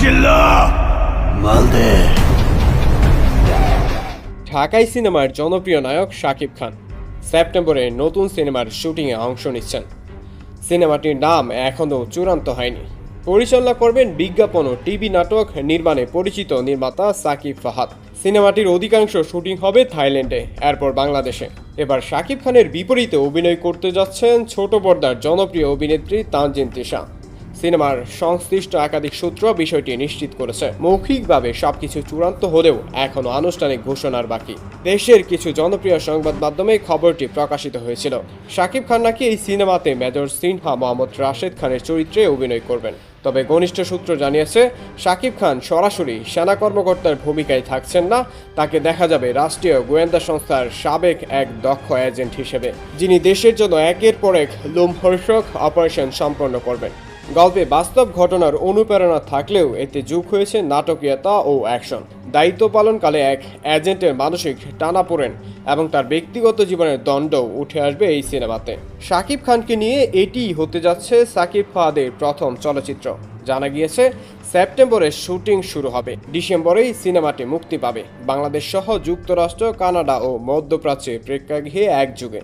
চিল্লা মালদে। ঢাকাই সিনেমার জনপ্রিয় নায়ক শাকিব খান সেপ্টেম্বরে নতুন সিনেমার শুটিংয়ে অংশ নিচ্ছেন। সিনেমাটির নাম এখনও চূড়ান্ত হয়নি। পরিচালনা করবেন বিজ্ঞাপন ও টিভি নাটক নির্মাণে পরিচিত নির্মাতা সাকিব ফাহাদ। সিনেমাটির অধিকাংশ শুটিং হবে থাইল্যান্ডে এরপর বাংলাদেশে। এবার শাকিব খানের বিপরীতে অভিনয় করতে যাচ্ছেন ছোট পর্দার জনপ্রিয় অভিনেত্রী তানজিন তিশা। সিনেমার সংশ্লিষ্ট একাধিক সূত্র বিষয়টি নিশ্চিত করেছে। মৌখিকভাবে সবকিছু চূড়ান্ত হলেও এখনও আনুষ্ঠানিক ঘোষণার বাকি। দেশের কিছু জনপ্রিয় সংবাদ মাধ্যমে খবরটি প্রকাশিত হয়েছিল। শাকিব খান নাকি এই সিনেমাতে মেজর সিনহা মোহাম্মদ রাশেদ খানের চরিত্রে অভিনয় করবেন। তবে ঘনিষ্ঠ সূত্র জানিয়েছে, শাকিব খান সরাসরি সেনা কর্মকর্তার ভূমিকায় থাকছেন না। তাকে দেখা যাবে রাষ্ট্রীয় গোয়েন্দা সংস্থার সাবেক এক দক্ষ এজেন্ট হিসেবে, যিনি দেশের জন্য একের পর এক লোমহর্ষক অপারেশন সম্পন্ন করবেন। গল্পে বাস্তব ঘটনার অনুপ্রেরণা থাকলেও এতে যোগ হয়েছে নাটকীয়তা ও অ্যাকশন। দায়িত্ব পালনকালে এক এজেন্টের মানসিক টানাপোড়েন এবং তার ব্যক্তিগত জীবনের দণ্ড উঠে আসবে এই সিনেমাতে। শাকিব খানকে নিয়ে এটিই হতে যাচ্ছে সাকিব ফাহাদের প্রথম চলচ্চিত্র। জানা গিয়েছে, সেপ্টেম্বরে শুটিং শুরু হবে। ডিসেম্বরেই সিনেমাটি মুক্তি পাবে। বাংলাদেশ সহ যুক্তরাষ্ট্র, কানাডা ও মধ্যপ্রাচ্যে প্রেক্ষাগৃহে একযুগে।